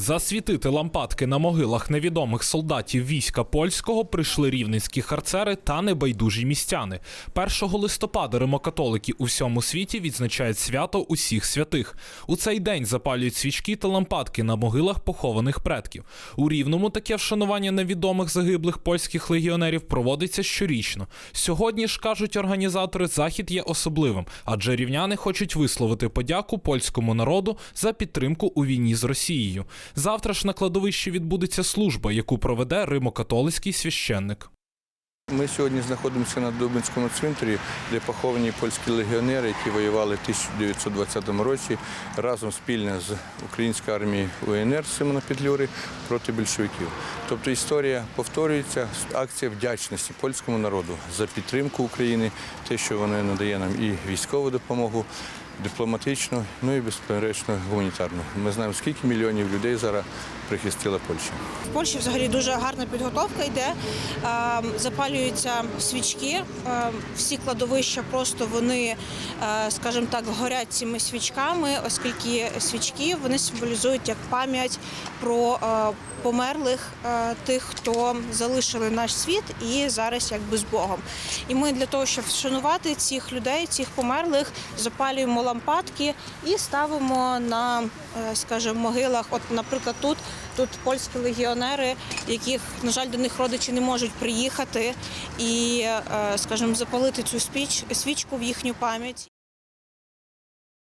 Засвітити лампадки на могилах невідомих солдатів війська польського прийшли рівненські харцери та небайдужі містяни. 1 листопада римокатолики у всьому світі відзначають свято усіх святих. У цей день запалюють свічки та лампадки на могилах похованих предків. У рівному таке вшанування невідомих загиблих польських легіонерів проводиться щорічно. Сьогодні ж кажуть організатори, захід є особливим, адже рівняни хочуть висловити подяку польському народу за підтримку у війні з Росією. Завтра ж на кладовищі відбудеться служба, яку проведе римокатолицький священник. Ми сьогодні знаходимося на Дубинському цвинтарі, де поховані польські легіонери, які воювали в 1920 році разом спільно з українською армією УНР Симона Петлюри проти більшовиків. Тобто історія повторюється, акція вдячності польському народу за підтримку України, те, що вона надає нам і військову допомогу, дипломатичну, ну і безперечно гуманітарну. Ми знаємо, скільки мільйонів людей зараз прихистила Польща. В Польщі взагалі дуже гарна підготовка йде. Е, Запалюються свічки. Е, Всі кладовища просто вони, е, скажімо так, горять цими свічками, оскільки свічки вони символізують як пам'ять про померлих тих, хто залишили наш світ і зараз якби з Богом. І ми для того, щоб вшанувати цих людей, цих померлих, запалюємо лампадки і ставимо на, е, скажімо, могилах. От, наприклад, тут тут польські легіонери, яких, на жаль, до них родичі не можуть приїхати і, е, скажімо, запалити цю свічку в їхню пам'ять.